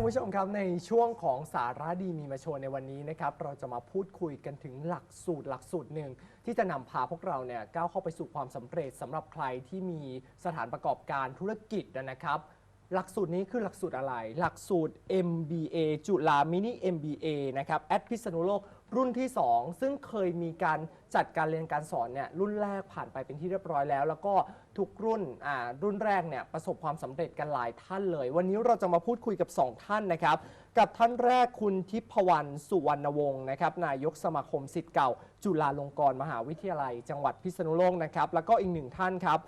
คุณผู้ชมครับในช่วงของสาระดีมีมาโชว์ในวันนี้นะครับเราจะมาพูดคุยกันถึงหลักสูตรหลักสูตรหนึ่งที่จะนำพาพวกเราเนี่ยก้าวเข้าไปสู่ความสำเร็จสำหรับใครที่มีสถานประกอบการธุรกิจนะครับ หลักสูตรนี้คือหลักสูตรอะไร หลักสูตร MBA จุฬามินิ MBA นะครับแอดพิษณุโลก รุ่นที่ 2 ซึ่งเคยมีการจัดการเรียนการสอนเนี่ยรุ่นแรกผ่านไปเป็นที่เรียบร้อยแล้ว แล้วก็ทุกรุ่นอ่ารุ่นแรกเนี่ยประสบความสำเร็จกันหลายท่านเลย วันนี้เราจะมาพูดคุยกับ 2 ท่านนะครับ กับท่านแรกคุณทิพวรรณสุวรรณวงศ์นะครับนายกสมาคมสิทธิ์เก่า จุฬาลงกรณ์มหาวิทยาลัย จังหวัดพิษณุโลกนะครับแล้วก็อีกหนึ่งท่านครับ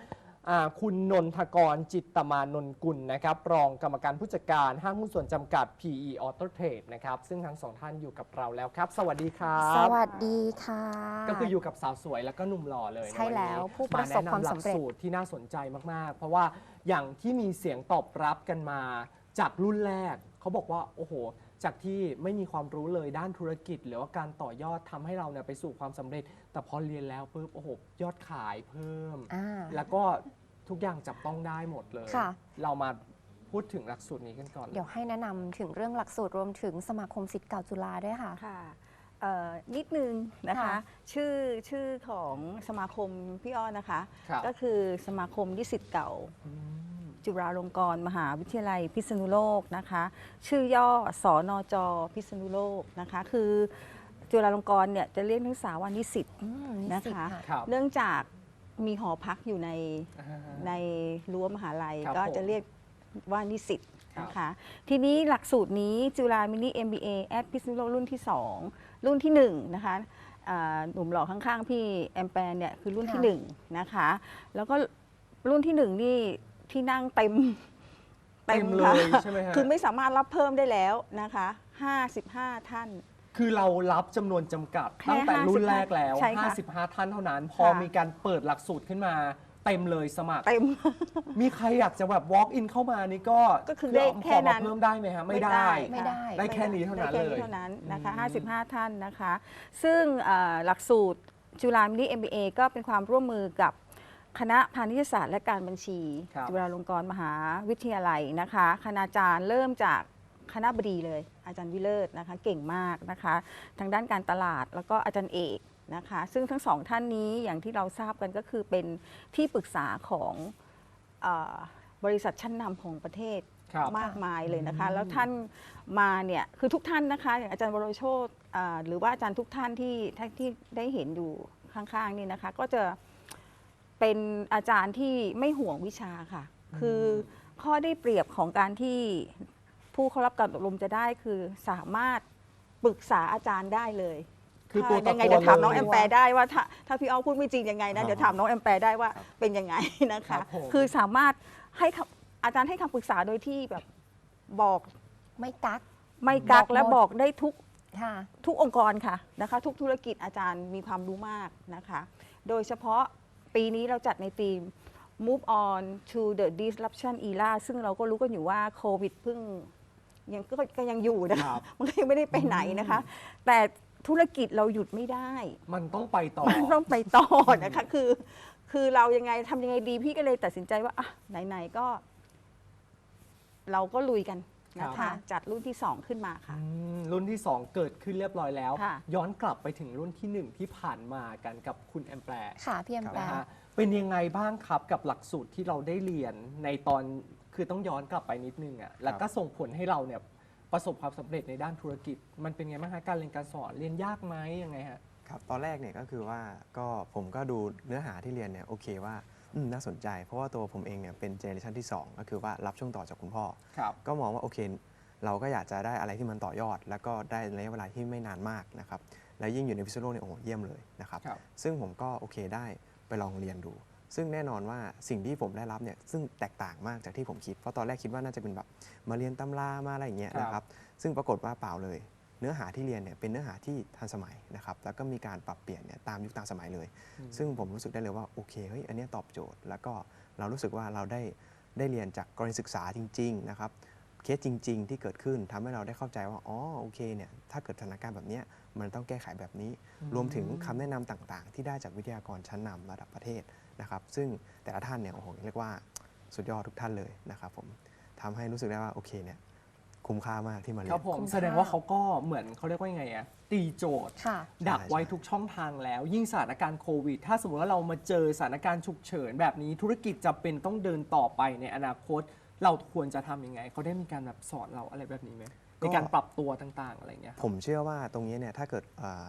อ่าคุณนนทกรจิตตมานนกุลนะครับรองกรรมการผู้จัดการห้างหุ้นส่วนจำกัด PE Auto Trade นะครับซึ่งทั้งสองท่านอยู่กับเราแล้วครับ สวัสดีครับสวัสดีค่ะ ก็คืออยู่กับสาวสวยแล้วก็หนุ่มหล่อเลยใช่นนนี้แล้วผู้ประสบความสำเร็จแนะนำหลักสูตรที่น่าสนใจมาก ๆ เพราะว่าอย่างที่มีเสียงตอบรับกันมาจากรุ่นแรก เขาบอกว่า โอ้โห จากที่ไม่มีความรู้เลยด้านธุรกิจ หรือว่าการต่อยอดทำให้เราเนี่ยไปสู่ความสำเร็จ แต่พอเรียนแล้วปุ๊บโอ้โหยอดขายเพิ่ม อ่า แล้วก็ทุกอย่างจับต้องได้หมดเลย ค่ะ เรามาพูดถึงหลักสูตรนี้กันก่อนเลย เดี๋ยวให้แนะนำถึงเรื่องหลักสูตรรวมถึงสมาคมสิทธิ์เก่าจุฬาด้วยค่ะ ค่ะเอ่อนิดนึงนะคะ ค่ะ ชื่อชื่อของสมาคมพี่อ้อนะคะ ครับ ก็คือสมาคมนิสิตเก่าอืม จุฬาลงกรณ์มหาวิทยาลัยพิษณุโลกนะคะ ชื่อย่อสอนอจพิษณุโลกนะคะ คือจุฬาลงกรณ์เนี่ยจะเรียกนักศึกษาว่านิสิตอืมนะคะสิทธิ์ครับ เนื่องจากมีหอพักอยู่ในอ่าในรั้วมหาลัยครับก็ผมจะเรียกว่านิสิตครับ นะคะ ทีนี้หลักสูตรนี้จุฬามินิ MBA แอดพิษณุโลกรุ่นที่ 2 รุ่นที่1นะคะอ่าหนุ่มหล่อข้างๆ พี่แอมแปนเนี่ยคือรุ่นที่1นะคะ แล้วก็รุ่นที่ 1 นี่ ที่นั่งเต็มเต็มเลค่ะยใช่ไหมฮะ คือไม่สามารถรับเพิ่มได้แล้วนะคะ 55 ท่าน คือเรารับจำนวนจำกัด แค่ตั้งแต่รุ่นแรกแล้ว ใช่ค่ะ55 ท่านเท่านั้น พอค่ะ มีการเปิดหลักสูตรขึ้นมา เต็มเลยสมัคร เต็ม มีใครอยากจะแบบ walk in เข้ามานี่ก็ก็คือได้เอาแค่นั้น ขอมาเพิ่มได้ไหมฮะ ไม่ได้ ไม่ได้ได้แค่นี้เท่านั้นได้แค่เลยเท่านั้นนะคะ อืม 55 ท่านนะคะ ซึ่งเอ่อหลักสูตรจุฬามินิ MBA ก็เป็นความร่วมมือกับ คณะพาณิชยศาสตร์และการบัญชี ครับ จุฬาลงกรณ์มหาวิทยาลัยนะคะ คณาจารย์เริ่มจากคณะบดีเลย อาจารย์วิเลิศนะคะ เก่งมากนะคะ ทางด้านการตลาดแล้วก็อาจารย์เอกนะคะ ซึ่งทั้งสองท่านนี้อย่างที่เราทราบกันก็คือเป็นที่ปรึกษาของเออบริษัทชั้นนำของประเทศ ครับ มากมายเลยนะคะอืมแล้วท่านมาเนี่ยคือทุกท่านนะคะอย่างอาจารย์วรโชตอ่าหรือว่าอาจารย์ทุกท่านที่ท่านที่ได้เห็นอยู่ข้างๆนี่นะคะ ก็จะ เป็นอาจารย์ที่ไม่ห่วงวิชาค่ะ คือข้อได้เปรียบของการที่ผู้เข้ารับการอบรมจะได้คือสามารถปรึกษาอาจารย์ได้เลยคือตัวถ้าต่อยังไงตัวเดี๋ยวถามน้องเลยแอมแปรได้ว่าถ้าถ้าพี่อ้อพูดไม่จริงยังไงนะเดี๋ยวถามน้องแอมแปรได้ว่าเป็นยังไงนะครัคะบผมคือสามารถให้คำอาจารย์ให้คำปรึกษาโดยที่แบบบอกไม่กักไม่กักบอกหมดและบอกได้ทุกค่ะทุกองค์กรค่ะนะคะ ทุกธุรกิจอาจารย์มีความรู้มากนะคะ โดยเฉพาะ ปีนี้เราจัดในทีม move on to the disruption era ซึ่งเราก็รู้กันอยู่ว่าโควิดเพิ่งยังก็ก็ยังอยู่นะ ครัคะบมันก็ยังไม่ได้ไปไหนนะคะ แต่ธุรกิจเราหยุดไม่ได้ มันต้องไปต่อ มันต้องไปต่อนะคะ คือ คือเรายังไงทำยังไงดีพี่ก็เลยตัดสินใจว่าอะไหน ๆ ก็ เราก็ลุยกัน นะครัคะบจัดรุ่นที่สองขึ้นมาค่ะ อืมรุ่นที่ 2 เกิดขึ้นเรียบร้อยแล้ว ค่ะ ย้อนกลับไปถึงรุ่นทีหนึ่1 ที่ผ่านมากันกับคุณแอมแปรค่ะพี่แอมแปนะร์ฮะเป็นยังไงบ้างครับกับหลักสูตรที่เราได้เรียนในตอนคือต้องย้อนกลับไปนิดนึงอะ่ะแล้วก็ส่งผลให้เราเนี่ยประสบความสำเร็จในด้านธุรกิจ มันเป็นไงบ้างฮะการเรียนการสอนเรียนยากไหมยังไงฮะ ครับตอนแรกเนี่ยก็คือว่าก็ผมก็ดูเนื้อหาที่เรียนเนี่ยโอเคว่า อืมน่าสนใจ เพราะว่าตัวผมเองเนี่ยเป็นเจเนอเรชันที่ 2 ก็คือว่ารับช่วงต่อจากคุณพ่อ ครับ ก็มองว่าโอเค เราก็อยากจะได้อะไรที่มันต่อยอด แล้วก็ได้ระยะเวลาที่ไม่นานมากนะครับ และยิ่งอยู่ในพิซโลกเนี่ยโอ้โหเยี่ยมเลยนะครับ ครับ ซึ่งผมก็โอเคได้ไปลองเรียนดู ซึ่งแน่นอนว่าสิ่งที่ผมได้รับเนี่ยซึ่งแตกต่างมากจากที่ผมคิด เพราะตอนแรกคิดว่าน่าจะเป็นแบบมาเรียนตำรามาอะไรอย่างเงี้ยครับนะครับ ซึ่งปรากฏว่าเปล่าเลย เนื้อหาที่เรียนเนี่ยเป็นเนื้อหาที่ทันสมัยนะครับแล้วก็มีการปรับเปลี่ยนเนี่ยตามยุคตามสมัยเลย ซึ่งผมรู้สึกได้เลยว่าโอเคเฮ้ยอันเนี้ยตอบโจทย์ แล้วก็เรารู้สึกว่าเราได้ได้เรียนจากกรณีศึกษาจริง ๆ นะครับเคสจริง ๆ ที่เกิดขึ้นทำให้เราได้เข้าใจว่าอ๋อโอเคเนี่ยถ้าเกิดสถานการณ์แบบเนี้ยมันต้องแก้ไขแบบนี้ รวมถึงคำแนะนำต่างๆ ที่ได้จากวิทยากรชั้นนำระดับประเทศนะครับซึ่งแต่ละท่านเนี่ยโอ้โหเรียกว่าสุดยอดทุกท่านเลยนะครับผมทำให้รู้สึกได้ว่าโอเคเนี่ย คุ้มค่ามากที่มาเรีคยรันบผม คุ้มค่า แสดงว่าเขาก็เหมือนเขาเรียกว่ายังไงอะตีโจทย์ ค่ะ ดักไว้ใช่ ทุกช่องทางแล้ว ยิ่งสถานการณ์โควิด ถ้าสมมติว่าเรามาเจอสถานการณ์ฉุกเฉินแบบนี้ธุรกิจจะเป็นต้องเดินต่อไปในอนาคต เราควรจะทำยังไง เขาได้มีการแบบสอนเราอะไรแบบนี้ไหมในการปรับตัวต่างๆ อะไรอย่างเงี้ยครับผมเชื่อว่าตรงนี้เนี่ยถ้าเกิดเอ่อ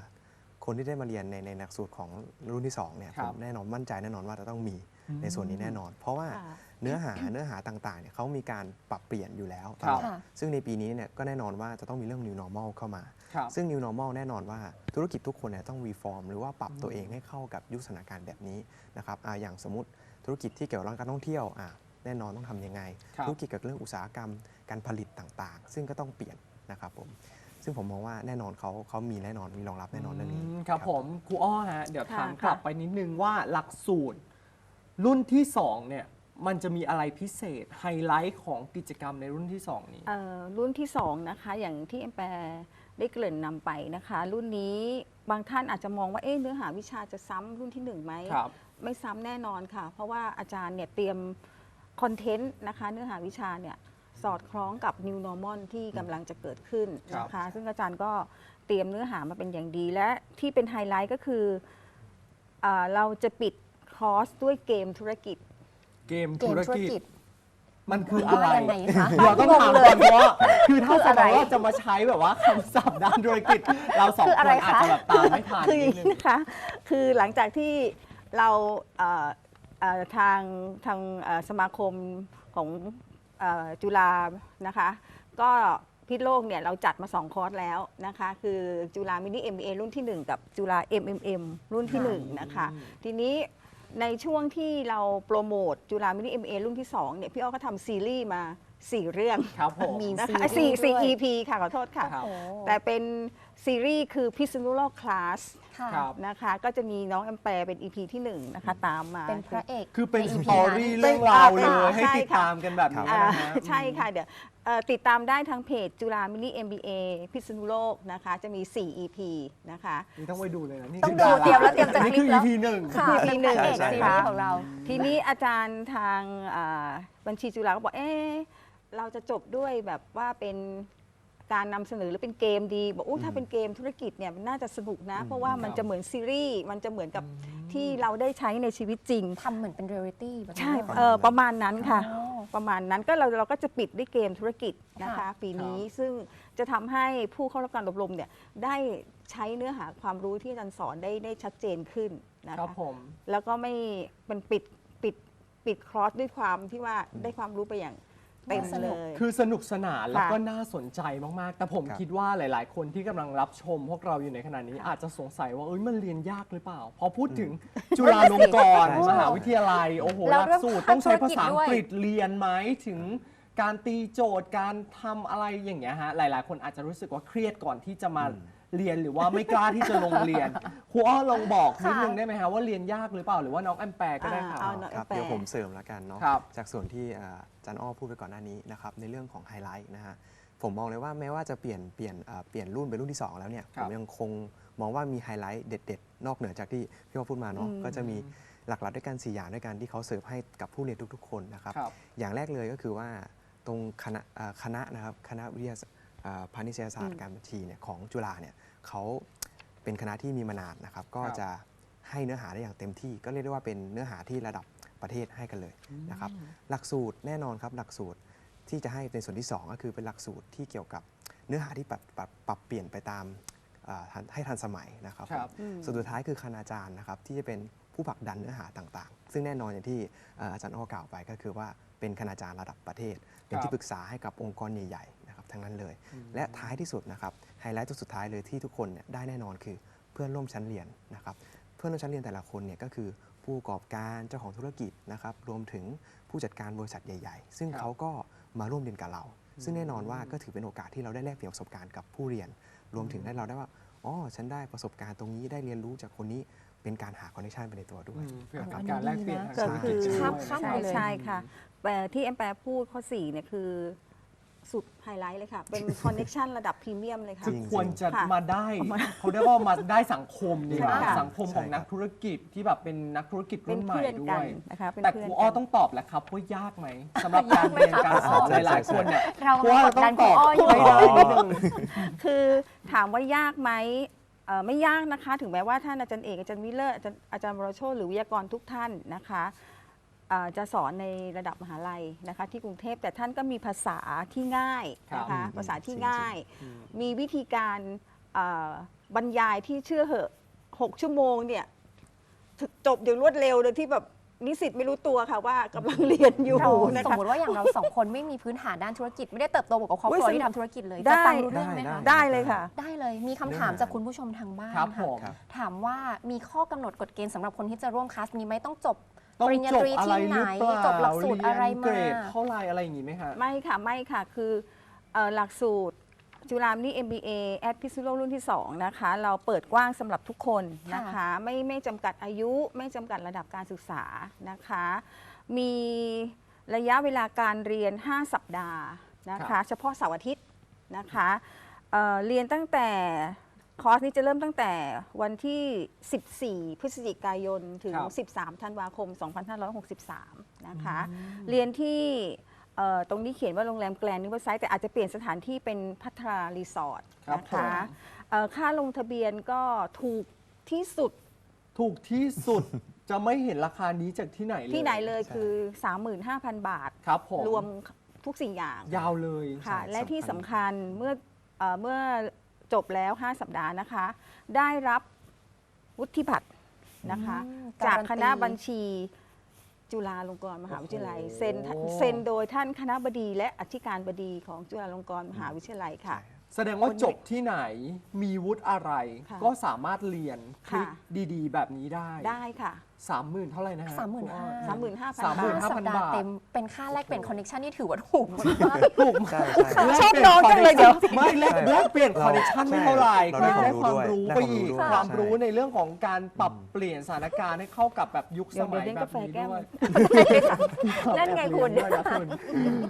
คนที่ได้มาเรียนในในหลักสูตรของรุ่นที่2เนี่ยครัผบมแน่นอนมั่นใจแน่นอนว่าจะต้องมีอืมในส่วนนี้แน่นอน เพราะว่าค่ะ เนื้อหาเนื้อหาต่างๆเนี่ยเขามีการปรับเปลี่ยนอยู่แล้วตครัลบอดค่ะซึ่งในปีนี้เนี่ยก็แน่นอนว่าจะต้องมีเรื่อง new normal เข้ามา ครับซึ่ง new normal แน่นอนว่าธุรกิจทุกคนเนี่ยต้อง reform หรือว่าปรับตัวเองให้เข้ากับยุคสถานการณ์แบบนี้นะครับอ่าอย่างสมมติธุรกิจที่เกี่ยวกับเรื่องการท่องเที่ยวอะแน่นอนต้องทำยังไง ครับ ธุรกิจเกี่ยวกับเรื่องอุตสาหกรรมการผลิตต่างๆ ซึ่งก็ต้องเปลี่ยนนะครับผมซึ่งผมมองว่าแน่นอนเขาเขามีแน่นอนมีรองรับแน่นอนเรื่องนี้ มครับผมครูอ้อฮะ เดี๋ยวค่ะถามค่ะกลับไปนิดนึงว่าหลักสูตร รุ่นที่สองเนี่ย มันจะมีอะไรพิเศษไฮไลท์ของกิจกรรมในรุ่นที่สองนี้ เอ่อรุ่นที่2นะคะ อย่างที่แอมแปร์ได้เกริ่นนำไปนะคะ รุ่นนี้บางท่านอาจจะมองว่าเอ๊ะเนื้อหาวิชาจะซ้ำรุ่นที่1ไหม ครับ ไม่ซ้ำแน่นอนค่ะ เพราะว่าอาจารย์เนี่ยเตรียมคอนเทนต์นะคะ เนื้อหาวิชาเนี่ยสอดคล้องกับ New Normal ที่กำลังจะเกิดขึ้นนะคะ ซึ่งอาจารย์ก็เตรียมเนื้อหามาเป็นอย่างดี และที่เป็นไฮไลท์ก็คืออาเราจะปิดคอร์สด้วยเกมธุรกิจ เกมเกธุมรธุรกิจ กิจ มันคืออะไรว่ายังไงคะเราต้องถามก่อนเพราะว่าคือถ้าคือสมอะมไรติว่าจะมาใช้แบบว่าคำศัพท์ด้านธุรกิจ เราสองคือคอะนไรอาจคะจะแบบตามไม่ทันคืออนิย่าดงนึนี้ง นะคะ คือหลังจากที่เราเอ่อเอ่อทางทางเอ่อสมาคมของเอ่อจุฬานะคะ ก็พิษโลกเนี่ยเราจัดมา 2 คอร์สแล้วนะคะ คือจุฬามินิ MBA รุ่นที่ 1 กับจุฬา MMM รุ่นที่ 1 นะคะ ทีนี้ ในช่วงที่เราโปรโมทจุฬามินิ MBA รุ่นที่2เนี่ยพี่อ้อก็ทำซีรีส์มา4เรื่องครับผม มีนะคะซีสี่รีส์สี่ ด้วย EP ค่ะ ขอโทษค่ะ ครับ โอ้แต่เป็นซีรีส์คือพิษณุโลกคลาสค่ะ ครับ นะคะ ก็จะมีน้องแอมแปร์เป็น EP ที่ 1 นะคะ ตามมา เป็นพระเอกคือเป็นใน ส EP ตอรี่นั้นเรื่องราวเลยอ่าให้ใช่ติดค่ะตามกันแบบนี้อ่านะฮะ ใช่ค่ะเดี๋ยว เอ่อติดตามได้ทางเพจจุฬามินิ MBA พิษณุโลกนะคะ จะมี 4 EP นะคะ นี่ต้องไปดูเลยนะนี่ต้องคืดูดาาเตรียมแล้วเตรียมจะนี่คลิคืปอแล้ว EP หนึ่ง ค่ะ EP เป็นพระเอกใช่ซีใช่รีส์ของเรา ทีนี้อาจารย์ทางอ่าบัญชีจุฬาก็บอกเอ๊ะเราจะจบด้วยแบบว่าเป็น การนำเสนอหรือเป็นเกมดี บอกอู้ถ้าเป็นเกมธุรกิจเนี่ยมันน่าจะสนุกนะอืมเพราะว่ามันจะเหมือนซีรีส์มันจะเหมือนกับที่เราได้ใช้ในชีวิตจริง ทำเหมือนเป็นเรียลิตี้แบบนี้ใช่เหรอเออประมาณนั้นค่ะ อ๋อ ประมาณนั้นก็เราเราก็จะปิดด้วยเกมธุรกิจนะคะ ค่ะ ปีนี้ซึ่งจะทำให้ผู้เข้ารับการอบรมเนี่ยได้ใช้เนื้อหาความรู้ที่อาจารย์สอนได้ได้ชัดเจนขึ้นนะครับคะผม แล้วก็ไม่มันปิดปิดปิดครอสด้วยความที่ว่าได้ความรู้ไปอย่าง เต็มสนุเลกยคือสนุกสนานแล้วค่ะก็น่าสนใจมากๆ แต่ผมครับ คิดว่าหลาย ๆ คนที่กำลังรับชม พวกเราอยู่ในขณะนี้ค่ะอาจจะสงสัยว่าเอ้ยมันเรียนยากหรือเปล่า พอพูดถึงจุฬาลงกรณ์ใช่ใช่มหาวิทยาลัย โอ้โหแล้หวลักเรื่องสูตรต้องใช้ภาษาธุรกิจด้วยอังกฤษเรียนไหมถึงการตีโจทย์การทำอะไรอย่างเงี้ยฮะหลาย ๆ คนอาจจะรู้สึกว่าเครียดก่อนที่จะมา เรียนหรือว่าไม่กล้าที่จะลงเรียนครูอ้อลองบอกนิดนึงได้ไหมฮะว่าเรียนยากหรือเปล่าหรือว่าน้องแอมแปร์ก็ได้ครับอ่าน้งครับแปล เดี๋ยวผมเสริมแล้วกันเนาะครับจากส่วนที่อ่าอาจันอ้อพูดไปก่อนหน้านี้นะครับในเรื่องของไฮไลท์นะฮะผมมองเลยว่าแม้ว่าจะเปลี่ยนเปลี่ยนอ่าเปลี่ยนรุ่นเป็นรุ่นที่2แล้วเนี่ยคผรับมยังคงมองว่ามีไฮไลท์เด็ด ๆ นอกเหนือจากที่พี่อ้อพูดมาเนาะอืม ก็จะมีหลักๆด้วยกัน4อย่างด้วยกันที่เขาเสิร์ฟให้กับผู้เรียนทุก ๆ คนนะครับ ครับ อย่างแรกเลยก็คือว่าตรงคณะอ่าคณะนะครับคณะวิทยาศาสตร์อ่า พาณิชยศาสตร์การบัญชีเนี่ยของจุฬาเนี่ยเขาเป็นคณะที่มีมานานนะครับ ก็ครับจะให้เนื้อหาได้อย่างเต็มที่ ก็เรียกได้ว่าเป็นเนื้อหาที่ระดับประเทศให้กันเลยนะครับหลักสูตรแน่นอนครับหลักสูตรที่จะให้ในส่วนที่ 2 ก็คือเป็นหลักสูตรที่เกี่ยวกับเนื้อหาที่ปรับปรับปรับเปลี่ยนไปตามอ่าทันให้ทันสมัยนะครับครับอืมส่วนสุดท้ายคือคณาจารย์นะครับที่จะเป็นผู้ผลักดันเนื้อหาต่างๆ ซึ่งแน่นอนอย่างที่เอ่ออาจารย์อ้อกล่าวไปก็คือว่าเป็นคณาจารย์ระดับประเทศ เป็นครับที่ปรึกษาให้กับองค์กรใหญ่ๆนะครับ ทั้งนั้นเลย และท้ายที่สุดนะครับไฮไลท์ตัวสุดท้ายเลยที่ทุกคนเนี่ยได้แน่นอนคือเพื่อนร่วมชั้นเรียนนะครับเพื่อนร่วมชั้นเรียนแต่ละคนเนี่ยก็คือผู้ประกอบการเจ้าของธุรกิจนะครับรวมถึงผู้จัดการบริษัทใหญ่ ๆ ซึ่งครับเขาก็มาร่วมเรียนกับเรา ซึ่งแน่นอนว่าก็ถือเป็นโอกาสที่เราได้แลกเปลี่ยนประสบการณ์กับผู้เรียน รวมถึงได้เราได้ว่าอ๋อฉันได้ประสบการณ์ตรงนี้ได้เรียนรู้จากคนนี้เป็นการหาคอนเนคชันไปในตัวด้วอืยมเพื่อนะคเป็รับนการแลกเปลี่ยนทางก็ธุรคืกิจอด้วยข้ามนะข้ามใช่เลยใช่ค่ะแต่ที่แอมแปรพูดข้อ4เนี่ยคือ สุดไฮไลท์เลยค่ะ เป็นคอนเน็ชันระดับพรีเมียมเลยค่ะ คือจริงๆควรจะค่ะมาได้เขาเรียกว่ามาได้สังคมดีกว่าใช่ค่ะ สังคมของนักธุรกิจที่แบบเป็นนักธุรกิจเป็รุ่นนใหม่เพื่อนด้กัวนย นะคะเป็นแต่เพื่คอนรูกัอ้อนต้องตอบแหละครับว่ายากไหมสำหรับการเรียนการสอนใช่หลายใช่ๆคนเนี่ยเราครูอ้อมากดดันครูอ้ออยู่ ไม่ได้นิดนึง คือถามว่ายากไหมเอ่อไม่ยากนะคะ ถึงแม้ว่าท่านอาจารย์เอกอาจารย์วิเลอร์อาจารย์อาจารย์วรโชตหรือวิทยากรทุกท่านนะคะเอ่อ จะสอนในระดับมหาลัยนะคะที่กรุงเทพแต่ท่านก็มีภาษาที่ง่ายนะครัคะบภาษาที่จริงๆง่าย มีวิธีการเอ่อบรรยายที่เชื่อเหอะหกชั่วโมงเนี่ยถึงจบอย่างรวดเร็วโดยที่แบบนิสิตไม่รู้ตัวค่ะว่ากำลังเรียนอยู่เรานะสมคะมติว่าอย่างเราสองคนไม่มีพื้นฐานด้านธุรกิจ ไม่ได้เติบโตมากับครอบครัวอุ๊ยที่ทำธุรกิจเลยได้จะฟังรู้เรื่องไหมได้คะได้เลยค่ะ ได้เลยมีคำถามจากคุณผู้ชมทางบ้านครับผค่ะมครับถามว่ามีข้อกำหนดกฎเกณฑ์สำหรับคนที่จะร่วมคลาสนี้ไหมต้องจบ ต้องปริญญาจบตรีอะไรที่หไหนรือเปล่าจบหลักสูตรอะไรเยนเกมารดเท่าไหรอะไรอย่างงี้ไหมฮะ ไม่ค่ะ ไม่ค่ะ คือเอ่อหลักสูตรจุฬามนี่ MBA แอดพิซ u โลรุ่นที่ 2 นะคะ เราเปิดกว้างสำหรับทุกคนนะคะ ไม่ไม่จำกัดอายุไม่จำกัดระดับการศึกษานะคะ มีระยะเวลาการเรียน 5 สัปดาห์นะครัคะ บ เฉพาะเสาร์อาทิตย์นะคะเอ่อเรียนตั้งแต่ คอร์สนี้จะเริ่มตั้งแต่วันที่ 14 พฤศจิกายน ถึง ครับ13 ธันวาคม 2563 นะคะ เรียนที่เอ่อตรงนี้เขียนว่าโรงแรมแกลนนิเวอร์ไซต์แต่อาจจะเปลี่ยนสถานที่เป็นพัทรารีสอร์ทครับนะผมคะเอ่อค่าลงทะเบียนก็ถูกที่สุดถูกที่สุด จะไม่เห็นราคานี้จากที่ไหนเลยที่ไหนเลยใช่คือ 35,000 บาท ครับผมรวมทุกสิ่งอย่าง ยาวเลย ค่ะ ใช่และที่สำสำคัคัญญเมื่อเอ่อเมื่อ จบแล้ว 5 สัปดาห์นะคะ ได้รับวุฒิบัตรนะคะ อืมจากการันตี คณะบัญชีจุฬาลงกรณ์มหาวิทยาลัยโอ้โห เซ็นเซ็นโดยท่านคณะบดีและอธิการบดีของจุฬาลงกรณ์มหาวิทยาลัยค่ะ ใช่ แสดงว่าจบที่ไหนมีวุฒิอะไร ค่ะก็สามารถเรียนคลิกค่ะ ดีๆ แบบนี้ได้ ได้ค่ะ สามหมื่นเท่าไหร่นะฮะสามหมื่นห้าสามหมื่นห้าพันสามหมื่นห้าห้าสัพัปนดาห์บาทเต็มเป็นค่าแลกเปลี่ยนคอนเนคชันนี่ถือว่าถูกมาก ถูกใช่ใช่ ชอบน้องจังเลยเดี๋ยว ไม่แลกใช่แลกเปลี่ยนคอนเนคชั่นไม่เท่าไหร่เราได้ได้ความรู้ความรู้ด้วยไปอีกได้คความมรู้รู้ใช่ในเรื่องของการปรับเปลี่ยนสถานการณ์ให้เข้ากับแบบยุคเดี๋สยวมัยเดี๋ยวเล่นแบบกาแฟนี้แก้ว ด้วยนั่นไงคุณ ด้วยนะคุณ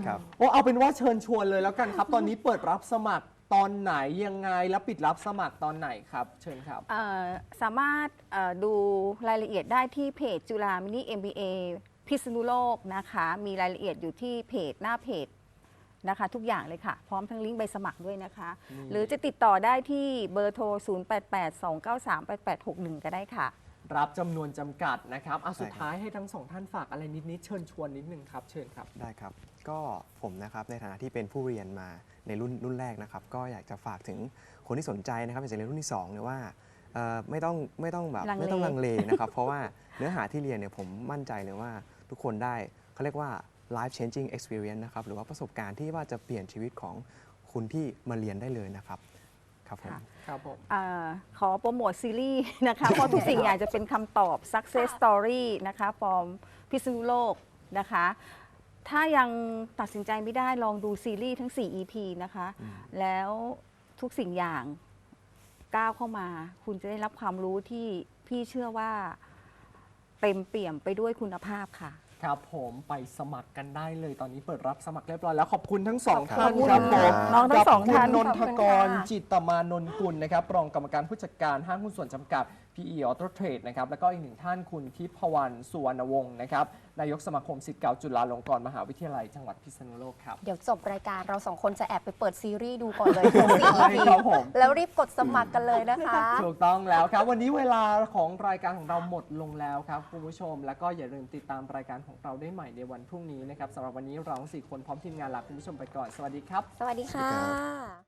ครับ โอ้เอาเป็นว่าเชิญชวนเลยแล้วกันครับ ตอนนี้เปิดรับสมัคร ตอนไหนยังไงแล้วปิดรับสมัครตอนไหนครับ เชิญครับ เอ่อสามารถเอ่อดูรายละเอียดได้ที่เพจจุฬามินิ MBA พิษณุโลกนะคะ มีรายละเอียดอยู่ที่เพจหน้าเพจนะคะ ทุกอย่างเลยค่ะ พร้อมทั้งลิงก์ใบสมัครด้วยนะคะนี่หรือจะติดต่อได้ที่เบอร์โทร 0882938861 ก็ได้ค่ะ รับจำนวนจำกัดนะครับอะใช่สุดครับท้ายให้ทั้งสองท่านฝากอะไรนิดๆเชิญชวนนิดนึงครับเชิญครับ ได้ครับ ก็ผมนะครับในฐานะที่เป็นผู้เรียนมาในรุ่นรุ่นแรกนะครับ ก็อยากจะฝากถึงคนที่สนใจนะครับอยากจะเรียนรุ่นที่2เนี่ยว่าเอ่อไม่ต้องไม่ต้องแบบลังเล ไม่ต้องลังเลนะครับ เพราะว่าเนื้อหาที่เรียนเนี่ยผมมั่นใจเลยว่าทุกคนได้เขาเรียกว่า life changing experience นะครับหรือว่าประสบการณ์ที่ว่าจะเปลี่ยนชีวิตของคุณที่มาเรียนได้เลยนะครับครับผม ค่ะ ครับผม อาขอโปรโมทซีรีส์นะคะ เพราะทุกสิ่งอย่างจะเป็นคำตอบ success story นะคะฟอร์มพิษณุโลกนะคะ ถ้ายังตัดสินใจไม่ได้ลองดูซีรีส์ทั้ง 4 EP นะคะแล้วทุกสิ่งอย่างก้าวเข้ามา คุณจะได้รับความรู้ที่พี่เชื่อว่าเต็มเปี่ยมไปด้วยคุณภาพค่ะ ครับผมไปสมัครกันได้เลยตอนนี้เปิดรับสมัครเรียบร้อยแล้วขอบคุณทั้งสองขอบคุณท่านครับผมน้องทั้งสองท่านกับคุณนนทกรขอบคุณค่ะ จิตตมานนกุลนะครับรองกรรมการผู้จัดการห้างหุ้นส่วนจำกัด PE Auto Trade นะครับแล้วก็อีกหนึ่งท่านคุณทิพวรรณสุวรรณวงศ์นะครับนายกสมาคมศิษย์เก่าจุฬาลงกรณ์มหาวิทยาลัยจังหวัดพิษณุโลกครับ เดี๋ยวจบรายการเราสองคนจะแอบไปเปิดซีรีส์ดูก่อนเลยทั้งสี่ใช่ EP ครับผม แล้วรีบกดสมัครกันเลยนะคะ ถูกต้องแล้วครับ วันนี้เวลาของรายการของเราหมดลงแล้วครับคุณผู้ชม แล้วก็อย่าลืมติดตามรายการของเราได้ใหม่ในวันพรุ่งนี้นะครับสำหรับวันนี้เราทั้งสี่คนพร้อมทีมงานลาคุณผู้ชมไปก่อนสวัสดีครับ สวัสดีค่ะ